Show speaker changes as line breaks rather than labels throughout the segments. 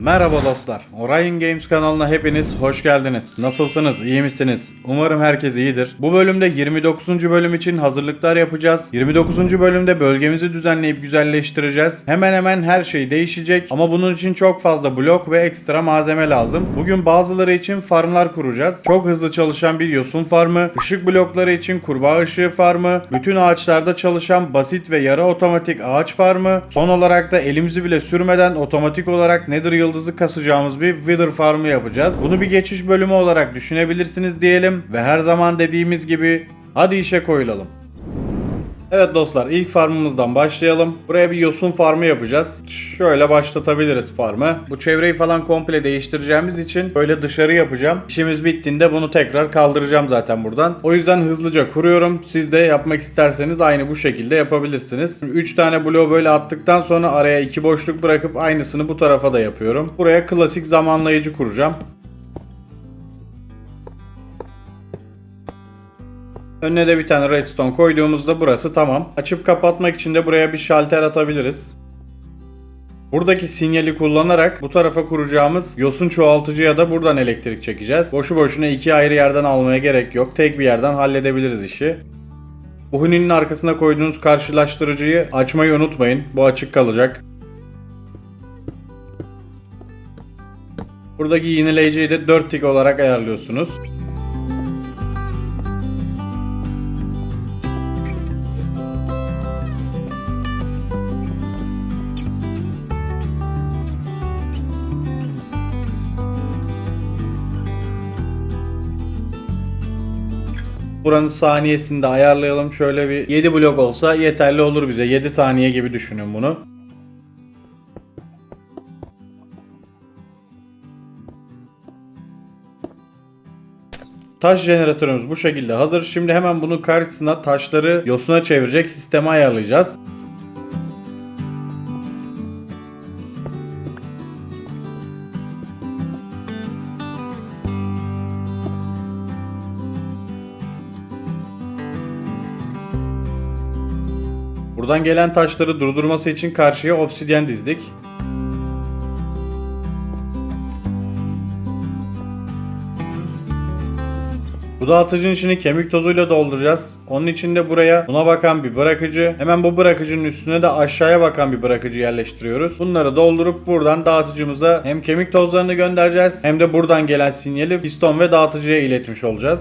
Merhaba dostlar. Orion Games kanalına hepiniz hoş geldiniz. Nasılsınız? İyi misiniz? Umarım herkes iyidir. Bu bölümde 29. bölüm için hazırlıklar yapacağız. 29. bölümde bölgemizi düzenleyip güzelleştireceğiz. Hemen hemen her şey değişecek ama bunun için çok fazla blok ve ekstra malzeme lazım. Bugün bazıları için farmlar kuracağız. Çok hızlı çalışan bir yosun farmı, ışık blokları için kurbağa ışığı farmı, bütün ağaçlarda çalışan basit ve yarı otomatik ağaç farmı, son olarak da elimizi bile sürmeden otomatik olarak Nether yıldızı kasacağımız bir Wither farmı yapacağız. Bunu bir geçiş bölümü olarak düşünebilirsiniz diyelim ve her zaman dediğimiz gibi hadi işe koyulalım. Evet dostlar ilk farmımızdan başlayalım. Buraya bir yosun farmı yapacağız. Şöyle başlatabiliriz farmı. Bu çevreyi falan komple değiştireceğimiz için böyle dışarı yapacağım. İşimiz bittiğinde bunu tekrar kaldıracağım zaten buradan. O yüzden hızlıca kuruyorum. Siz de yapmak isterseniz aynı bu şekilde yapabilirsiniz. 3 tane bloğu böyle attıktan sonra araya 2 boşluk bırakıp aynısını bu tarafa da yapıyorum. Buraya klasik zamanlayıcı kuracağım. Önüne de bir tane redstone koyduğumuzda burası tamam. Açıp kapatmak için de buraya bir şalter atabiliriz. Buradaki sinyali kullanarak bu tarafa kuracağımız yosun çoğaltıcıya da buradan elektrik çekeceğiz. Boşu boşuna iki ayrı yerden almaya gerek yok. Tek bir yerden halledebiliriz işi. Bu huninin arkasına koyduğunuz karşılaştırıcıyı açmayı unutmayın. Bu açık kalacak. Buradaki yineleyiciyi de 4 tik olarak ayarlıyorsunuz. Buranın saniyesini de ayarlayalım. Şöyle bir 7 blok olsa yeterli olur bize. 7 saniye gibi düşünün bunu. Taş jeneratörümüz bu şekilde hazır. Şimdi hemen bunun karşısına taşları yosuna çevirecek sistemi ayarlayacağız. Buradan gelen taşları durdurması için karşıya obsidyen dizdik. Bu dağıtıcının içini kemik tozuyla dolduracağız. Onun için de buraya buna bakan bir bırakıcı, hemen bu bırakıcının üstüne de aşağıya bakan bir bırakıcı yerleştiriyoruz. Bunları doldurup buradan dağıtıcımıza hem kemik tozlarını göndereceğiz hem de buradan gelen sinyali piston ve dağıtıcıya iletmiş olacağız.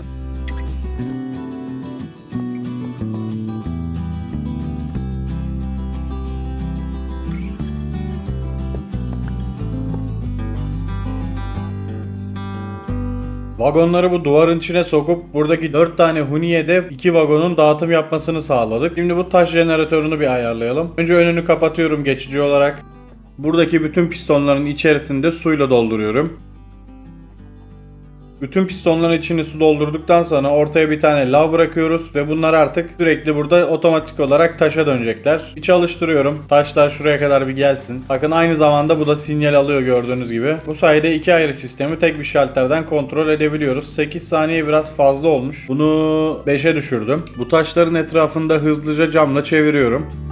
Vagonları bu duvarın içine sokup buradaki 4 tane huniye de 2 vagonun dağıtım yapmasını sağladık. Şimdi bu taş jeneratörünü bir ayarlayalım. Önce önünü kapatıyorum geçici olarak. Buradaki bütün pistonların içerisinde suyla dolduruyorum. Bütün pistonların içini su doldurduktan sonra ortaya bir tane lav bırakıyoruz ve bunlar artık sürekli burada otomatik olarak taşa dönecekler. Bir çalıştırıyorum. Taşlar şuraya kadar bir gelsin. Bakın aynı zamanda bu da sinyal alıyor gördüğünüz gibi. Bu sayede iki ayrı sistemi tek bir şalterden kontrol edebiliyoruz. 8 saniye biraz fazla olmuş. Bunu 5'e düşürdüm. Bu taşların etrafında hızlıca camla çeviriyorum.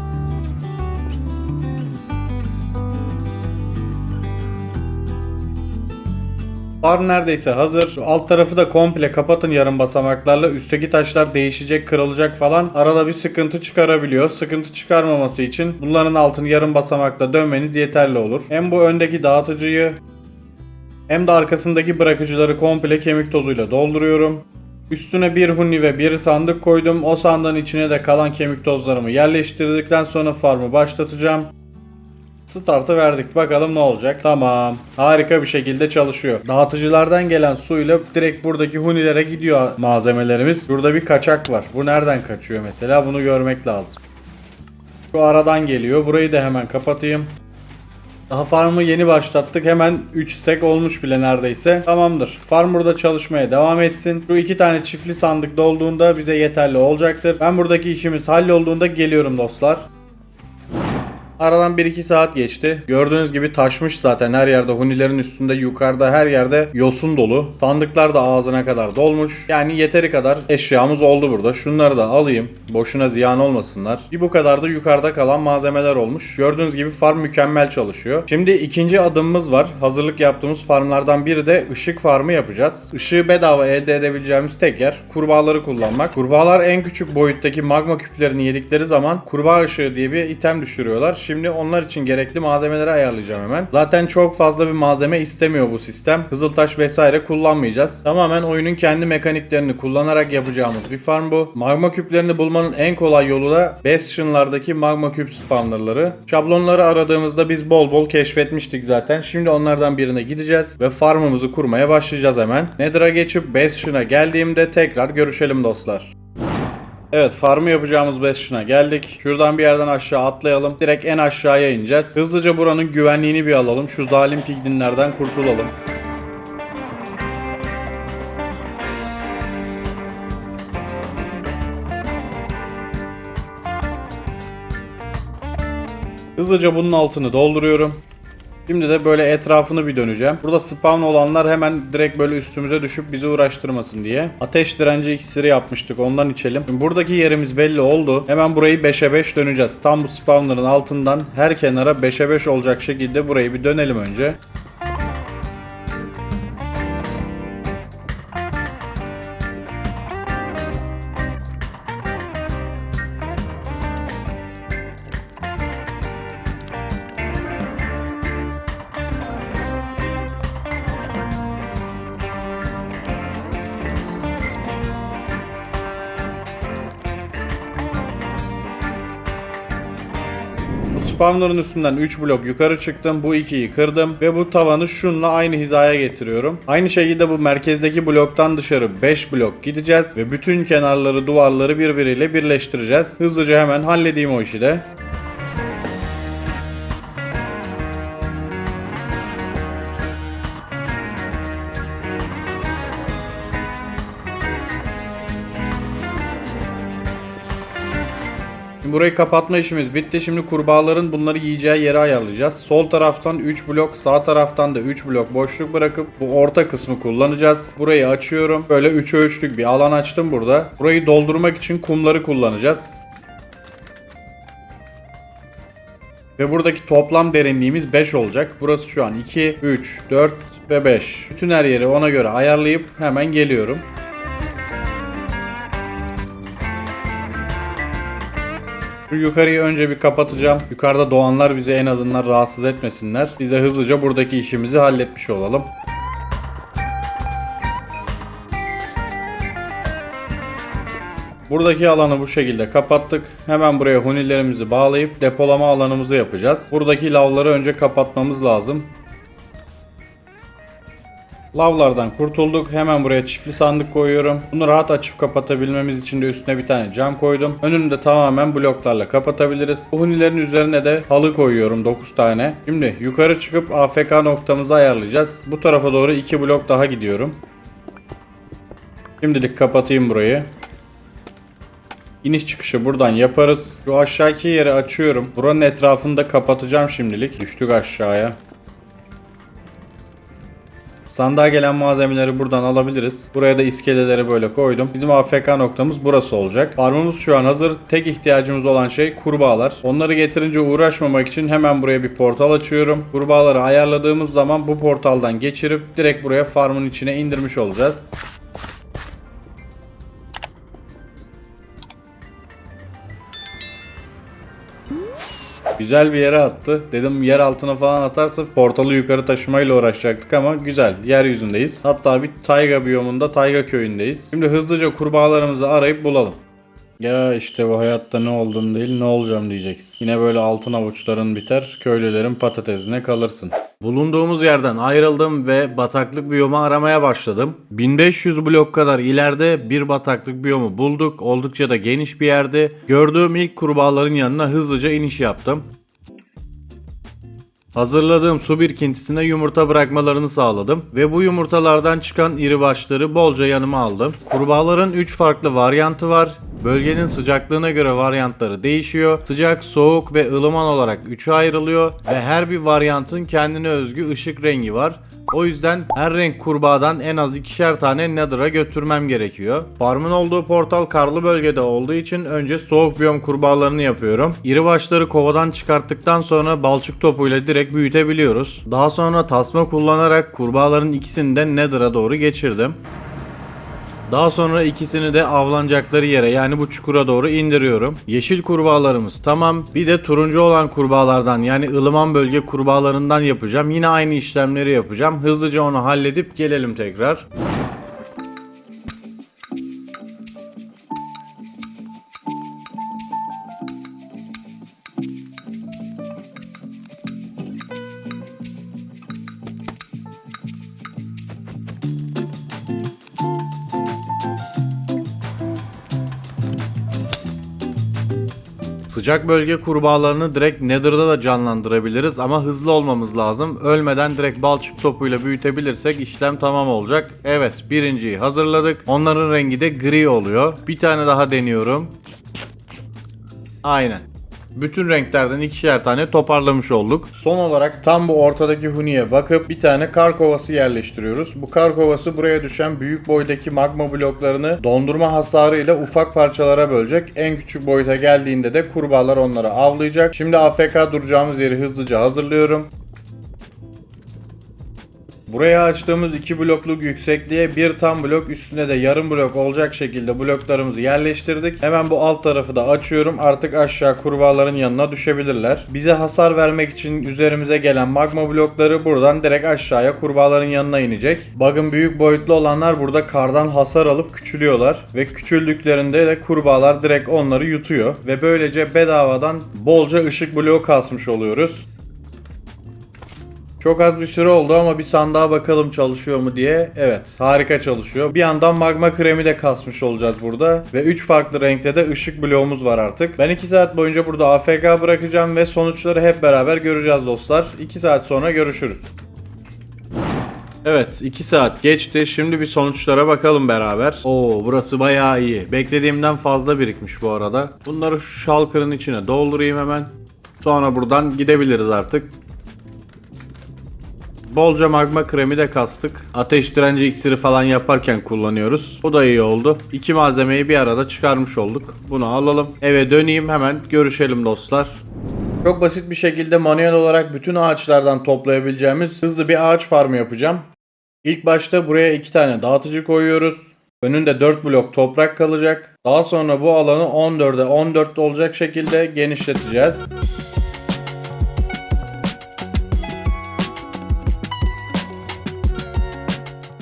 Farm neredeyse hazır. Alt tarafı da komple kapatın yarım basamaklarla. Üstteki taşlar değişecek, kırılacak falan. Arada bir sıkıntı çıkarabiliyor. Sıkıntı çıkarmaması için bunların altını yarım basamakla dönmeniz yeterli olur. Hem bu öndeki dağıtıcıyı hem de arkasındaki bırakıcıları komple kemik tozuyla dolduruyorum. Üstüne bir huni ve bir sandık koydum. O sandığın içine de kalan kemik tozlarımı yerleştirdikten sonra farmı başlatacağım. Startı verdik. Bakalım ne olacak. Tamam. Harika bir şekilde çalışıyor. Dağıtıcılardan gelen suyla direkt buradaki hunilere gidiyor malzemelerimiz. Burada bir kaçak var. Bu nereden kaçıyor mesela? Bunu görmek lazım. Şu aradan geliyor. Burayı da hemen kapatayım. Daha farmı yeni başlattık. Hemen 3 stack olmuş bile neredeyse. Tamamdır. Farm burada çalışmaya devam etsin. Şu iki tane çiftli sandık dolduğunda bize yeterli olacaktır. Ben buradaki işimiz hallolduğunda geliyorum dostlar. Aradan 1-2 saat geçti. Gördüğünüz gibi taşmış zaten her yerde. Hunilerin üstünde, yukarıda her yerde yosun dolu. Sandıklar da ağzına kadar dolmuş. Yani yeteri kadar eşyamız oldu burada. Şunları da alayım. Boşuna ziyan olmasınlar. Bir bu kadar da yukarıda kalan malzemeler olmuş. Gördüğünüz gibi farm mükemmel çalışıyor. Şimdi ikinci adımımız var. Hazırlık yaptığımız farmlardan biri de ışık farmı yapacağız. Işığı bedava elde edebileceğimiz tek yer kurbağaları kullanmak. Kurbağalar en küçük boyuttaki magma küplerini yedikleri zaman kurbağa ışığı diye bir item düşürüyorlar. Şimdi onlar için gerekli malzemeleri ayarlayacağım hemen. Zaten çok fazla bir malzeme istemiyor bu sistem. Kızıltaş vesaire kullanmayacağız. Tamamen oyunun kendi mekaniklerini kullanarak yapacağımız bir farm bu. Magma küplerini bulmanın en kolay yolu da Bastion'lardaki magma küp spawnerları. Şablonları aradığımızda biz bol bol keşfetmiştik zaten. Şimdi onlardan birine gideceğiz ve farmımızı kurmaya başlayacağız hemen. Nether'a geçip Bastion'a geldiğimde tekrar görüşelim dostlar. Evet farmı yapacağımız Bastion'a geldik. Şuradan bir yerden aşağı atlayalım. Direkt en aşağıya ineceğiz. Hızlıca buranın güvenliğini bir alalım. Şu zalim piglinlerden kurtulalım. Hızlıca bunun altını dolduruyorum. Şimdi de böyle etrafını bir döneceğim. Burada spawn olanlar hemen direkt böyle üstümüze düşüp bizi uğraştırmasın diye. Ateş direnci iksiri yapmıştık ondan içelim. Şimdi buradaki yerimiz belli oldu. Hemen burayı 5'e 5 döneceğiz. Tam bu spawnların altından her kenara 5'e 5 olacak şekilde burayı bir dönelim önce. Spawner'ın üstünden 3 blok yukarı çıktım. Bu ikiyi kırdım ve bu tavanı şunla aynı hizaya getiriyorum. Aynı şekilde bu merkezdeki bloktan dışarı 5 blok gideceğiz ve bütün kenarları duvarları birbiriyle birleştireceğiz. Hızlıca hemen halledeyim o işi de. Şimdi Burayı kapatma işimiz bitti. Şimdi kurbağaların bunları yiyeceği yeri ayarlayacağız. Sol taraftan 3 blok, sağ taraftan da 3 blok boşluk bırakıp bu orta kısmı kullanacağız. Burayı açıyorum. Böyle 3'e 3'lük bir alan açtım burada. Burayı doldurmak için kumları kullanacağız. Ve buradaki toplam derinliğimiz 5 olacak. Burası şu an 2, 3, 4 ve 5. Bütün her yeri ona göre ayarlayıp hemen geliyorum. Şu yukarıyı önce bir kapatacağım. Yukarıda doğanlar bizi en azından rahatsız etmesinler. Biz de hızlıca buradaki işimizi halletmiş olalım. Buradaki alanı bu şekilde kapattık. Hemen buraya hunilerimizi bağlayıp depolama alanımızı yapacağız. Buradaki lavları önce kapatmamız lazım. Lavlardan kurtulduk. Hemen buraya çiftli sandık koyuyorum. Bunu rahat açıp kapatabilmemiz için de üstüne bir tane cam koydum. Önünü de tamamen bloklarla kapatabiliriz. Bu hunilerin üzerine de halı koyuyorum 9 tane. Şimdi yukarı çıkıp AFK noktamızı ayarlayacağız. Bu tarafa doğru 2 blok daha gidiyorum. Şimdilik kapatayım burayı. İniş çıkışı buradan yaparız. Şu aşağıki yeri açıyorum. Buranın etrafını da kapatacağım şimdilik. Düştük aşağıya. Sandığa gelen malzemeleri buradan alabiliriz. Buraya da iskeleleri böyle koydum. Bizim AFK noktamız burası olacak. Farmımız şu an hazır. Tek ihtiyacımız olan şey kurbağalar. Onları getirince uğraşmamak için hemen buraya bir portal açıyorum. Kurbağaları ayarladığımız zaman bu portaldan geçirip direkt buraya farmın içine indirmiş olacağız. Güzel bir yere attı. Dedim yer altına falan atarsa portalı yukarı taşımayla uğraşacaktık ama güzel. Yeryüzündeyiz. Hatta bir tayga biyomunda tayga köyündeyiz. Şimdi hızlıca kurbağalarımızı arayıp bulalım. Ya işte bu hayatta ne oldum değil ne olacağım diyeceksin. Yine böyle altın avuçların biter, köylülerin patatesine kalırsın. Bulunduğumuz yerden ayrıldım ve bataklık biyomu aramaya başladım. 1500 blok kadar ileride bir bataklık biyomu bulduk. Oldukça da geniş bir yerde. Gördüğüm ilk kurbağaların yanına hızlıca iniş yaptım. Hazırladığım su birikintisine yumurta bırakmalarını sağladım ve bu yumurtalardan çıkan iri başları bolca yanıma aldım. Kurbağaların 3 farklı varyantı var. Bölgenin sıcaklığına göre varyantları değişiyor. Sıcak, soğuk ve ılıman olarak 3'e ayrılıyor ve her bir varyantın kendine özgü ışık rengi var. O yüzden her renk kurbağadan en az ikişer tane Nether'a götürmem gerekiyor. Farmın olduğu portal karlı bölgede olduğu için önce soğuk biyom kurbağalarını yapıyorum. İri başları kovadan çıkarttıktan sonra balçık topuyla direkt büyütebiliyoruz. Daha sonra tasma kullanarak kurbağaların ikisini de Nether'a doğru geçirdim. Daha sonra ikisini de avlanacakları yere yani bu çukura doğru indiriyorum. Yeşil kurbağalarımız tamam. Bir de turuncu olan kurbağalardan yani ılıman bölge kurbağalarından yapacağım. Yine aynı işlemleri yapacağım. Hızlıca onu halledip gelelim tekrar. Sıcak bölge kurbağalarını direkt Nether'da da canlandırabiliriz ama hızlı olmamız lazım. Ölmeden direkt balçık topuyla büyütebilirsek işlem tamam olacak. Evet birinciyi hazırladık. Onların rengi de gri oluyor. Bir tane daha deniyorum. Aynen. Bütün renklerden ikişer tane toparlamış olduk. Son olarak tam bu ortadaki huniye bakıp bir tane kar kovası yerleştiriyoruz. Bu kar kovası buraya düşen büyük boydaki magma bloklarını dondurma hasarıyla ufak parçalara bölecek. En küçük boyuta geldiğinde de kurbağalar onları avlayacak. Şimdi AFK duracağımız yeri hızlıca hazırlıyorum. Buraya açtığımız iki blokluk yüksekliğe bir tam blok üstüne de yarım blok olacak şekilde bloklarımızı yerleştirdik. Hemen bu alt tarafı da açıyorum. Artık aşağı kurbağaların yanına düşebilirler. Bize hasar vermek için üzerimize gelen magma blokları buradan direkt aşağıya kurbağaların yanına inecek. Bug'ın büyük boyutlu olanlar burada kardan hasar alıp küçülüyorlar. Ve küçüldüklerinde de kurbağalar direkt onları yutuyor. Ve böylece bedavadan bolca ışık bloğu kasmış oluyoruz. Çok az bir süre oldu ama bir sandığa bakalım çalışıyor mu diye. Evet harika çalışıyor. Bir yandan magma kremi de kasmış olacağız burada. Ve 3 farklı renkte de ışık bloğumuz var artık. Ben 2 saat boyunca burada AFK bırakacağım ve sonuçları hep beraber göreceğiz dostlar. 2 saat sonra görüşürüz. Evet 2 saat geçti. Şimdi bir sonuçlara bakalım beraber. Oo burası bayağı iyi. Beklediğimden fazla birikmiş bu arada. Bunları şu şalkırın içine doldurayım hemen. Sonra buradan gidebiliriz artık. Bolca magma kremi de kastık. Ateş direnci iksiri falan yaparken kullanıyoruz. Bu da iyi oldu. İki malzemeyi bir arada çıkarmış olduk. Bunu alalım. Eve döneyim hemen görüşelim dostlar. Çok basit bir şekilde manuel olarak bütün ağaçlardan toplayabileceğimiz hızlı bir ağaç farmı yapacağım. İlk başta buraya iki tane dağıtıcı koyuyoruz. Önünde 4 blok toprak kalacak. Daha sonra bu alanı 14'e 14 olacak şekilde genişleteceğiz.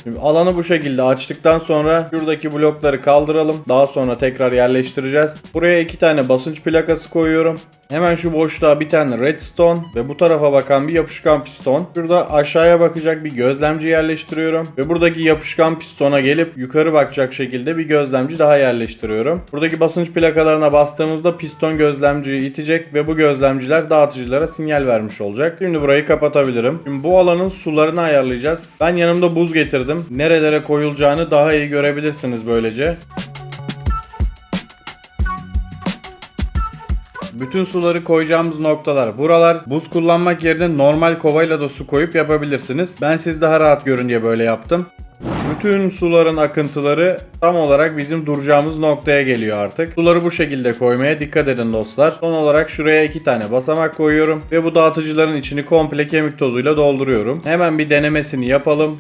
Şimdi alanı bu şekilde açtıktan sonra şuradaki blokları kaldıralım. Daha sonra tekrar yerleştireceğiz. Buraya iki tane basınç plakası koyuyorum. Hemen şu boşluğa bir tane redstone ve bu tarafa bakan bir yapışkan piston. Şurada aşağıya bakacak bir gözlemci yerleştiriyorum. Ve buradaki yapışkan pistona gelip yukarı bakacak şekilde bir gözlemci daha yerleştiriyorum. Buradaki basınç plakalarına bastığımızda piston gözlemciyi itecek ve bu gözlemciler dağıtıcılara sinyal vermiş olacak. Şimdi burayı kapatabilirim. Şimdi bu alanın sularını ayarlayacağız. Ben yanımda buz getirdim. Nerelere koyulacağını daha iyi görebilirsiniz böylece. Bütün suları koyacağımız noktalar buralar. Buz kullanmak yerine normal kovayla da su koyup yapabilirsiniz. Ben siz daha rahat görün diye böyle yaptım. Bütün suların akıntıları tam olarak bizim duracağımız noktaya geliyor artık. Suları bu şekilde koymaya dikkat edin dostlar. Son olarak şuraya iki tane basamak koyuyorum ve bu dağıtıcıların içini komple kemik tozuyla dolduruyorum. Hemen bir denemesini yapalım.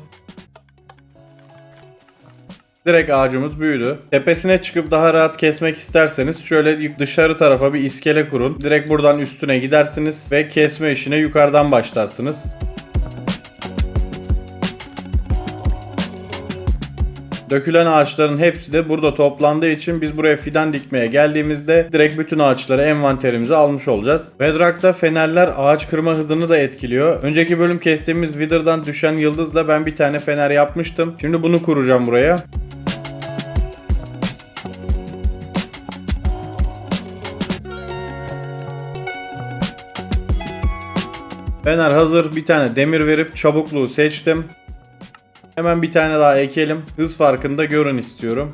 Direkt ağacımız büyüdü. Tepesine çıkıp daha rahat kesmek isterseniz şöyle dışarı tarafa bir iskele kurun. Direkt buradan üstüne gidersiniz ve kesme işine yukarıdan başlarsınız. Dökülen ağaçların hepsi de burada toplandığı için biz buraya fidan dikmeye geldiğimizde direkt bütün ağaçları envanterimize almış olacağız. Bedrock'ta fenerler ağaç kırma hızını da etkiliyor. Önceki bölüm kestiğimiz Wither'dan düşen yıldızla ben bir tane fener yapmıştım. Şimdi bunu kuracağım buraya. Fener hazır. Bir tane demir verip çabukluğu seçtim. Hemen bir tane daha ekelim. Hız farkını da görün istiyorum.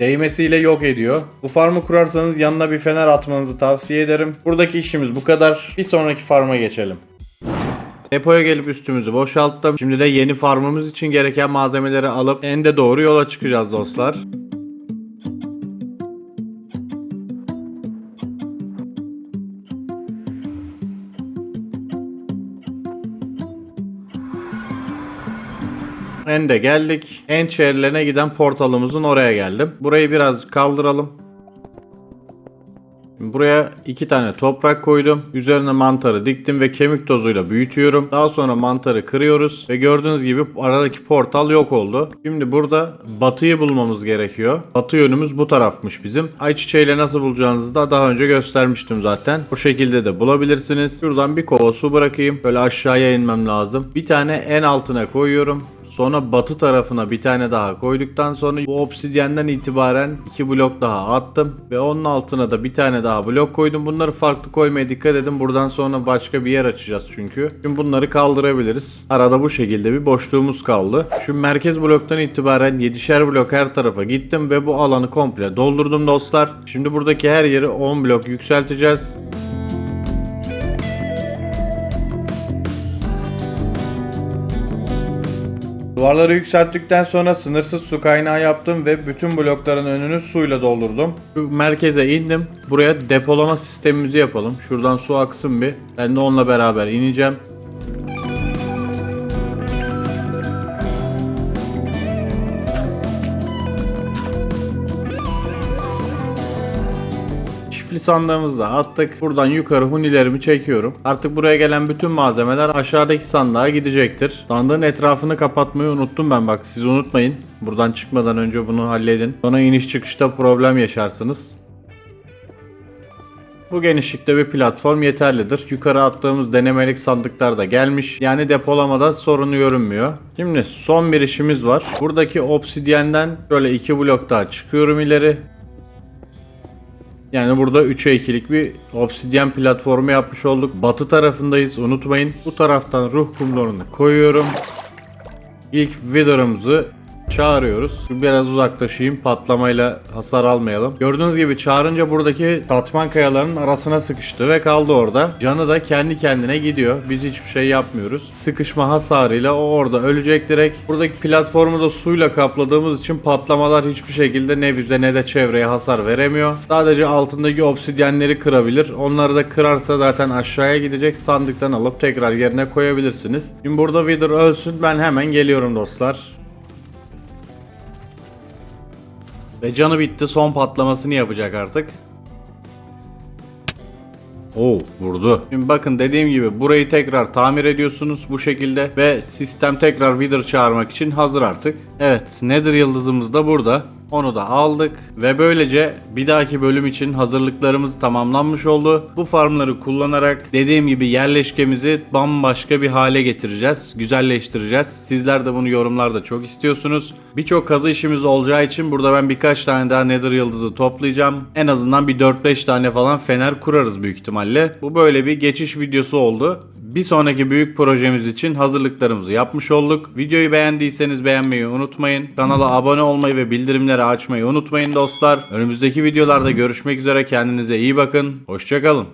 Değmesiyle yok ediyor. Bu farmı kurarsanız yanına bir fener atmanızı tavsiye ederim. Buradaki işimiz bu kadar. Bir sonraki farma geçelim. Depoya gelip üstümüzü boşalttım. Şimdi de yeni farmımız için gereken malzemeleri alıp ende doğru yola çıkacağız dostlar. Ende geldik. End şehirlerine giden portalımızın oraya geldim. Burayı biraz kaldıralım. Buraya iki tane toprak koydum. Üzerine mantarı diktim ve kemik tozuyla büyütüyorum. Daha sonra mantarı kırıyoruz ve gördüğünüz gibi aradaki portal yok oldu. Şimdi burada batıyı bulmamız gerekiyor. Batı yönümüz bu tarafmış bizim. Ayçiçeğiyle nasıl bulacağınızı da daha önce göstermiştim zaten. Bu şekilde de bulabilirsiniz. Şuradan bir kova su bırakayım. Böyle aşağıya inmem lazım. Bir tane en altına koyuyorum. Sonra batı tarafına bir tane daha koyduktan sonra bu obsidyenden itibaren iki blok daha attım. Ve onun altına da bir tane daha blok koydum. Bunları farklı koymaya dikkat edin. Buradan sonra başka bir yer açacağız çünkü. Şimdi bunları kaldırabiliriz. Arada bu şekilde bir boşluğumuz kaldı. Şu merkez bloktan itibaren 7'şer blok her tarafa gittim ve bu alanı komple doldurdum dostlar. Şimdi buradaki her yeri 10 blok yükselteceğiz. Duvarları yükselttikten sonra sınırsız su kaynağı yaptım ve bütün blokların önünü suyla doldurdum. Merkeze indim. Buraya depolama sistemimizi yapalım. Şuradan su aksın bir. Ben de onunla beraber ineceğim. Sandığımızı da attık. Buradan yukarı hunilerimi çekiyorum. Artık buraya gelen bütün malzemeler aşağıdaki sandığa gidecektir. Sandığın etrafını kapatmayı unuttum ben bak siz unutmayın. Buradan çıkmadan önce bunu halledin. Sonra iniş çıkışta problem yaşarsınız. Bu genişlikte bir platform yeterlidir. Yukarı attığımız denemelik sandıklar da gelmiş. Yani depolamada sorunu görünmüyor. Şimdi son bir işimiz var. Buradaki obsidyenden şöyle iki blok daha çıkıyorum ileri. Yani burada 3'e 2'lik bir obsidyen platformu yapmış olduk. Batı tarafındayız unutmayın. Bu taraftan ruh kumlarını koyuyorum. İlk Wither'ımızı çağırıyoruz. Biraz uzaklaşayım patlamayla hasar almayalım. Gördüğünüz gibi çağırınca buradaki katman kayalarının arasına sıkıştı ve kaldı orada. Canı da kendi kendine gidiyor. Biz hiçbir şey yapmıyoruz. Sıkışma hasarıyla o orada ölecek direkt. Buradaki platformu da suyla kapladığımız için patlamalar hiçbir şekilde ne bize ne de çevreye hasar veremiyor. Sadece altındaki obsidyenleri kırabilir. Onları da kırarsa zaten aşağıya gidecek. Sandıktan alıp tekrar yerine koyabilirsiniz. Şimdi burada Wither ölsün ben hemen geliyorum dostlar. Ve canı bitti son patlamasını yapacak artık. Oo vurdu. Şimdi bakın dediğim gibi burayı tekrar tamir ediyorsunuz bu şekilde ve sistem tekrar Wither çağırmak için hazır artık. Evet Nether yıldızımız da burada. Onu da aldık ve böylece bir dahaki bölüm için hazırlıklarımız tamamlanmış oldu. Bu farmları kullanarak dediğim gibi yerleşkemizi bambaşka bir hale getireceğiz. Güzelleştireceğiz. Sizler de bunu yorumlarda çok istiyorsunuz. Birçok kazı işimiz olacağı için burada ben birkaç tane daha Nether yıldızı toplayacağım. En azından bir 4-5 tane falan fener kurarız büyük ihtimalle. Bu böyle bir geçiş videosu oldu. Bir sonraki büyük projemiz için hazırlıklarımızı yapmış olduk. Videoyu beğendiyseniz beğenmeyi unutmayın. Kanala abone olmayı ve bildirimleri açmayı unutmayın dostlar. Önümüzdeki videolarda görüşmek üzere kendinize iyi bakın. Hoşçakalın.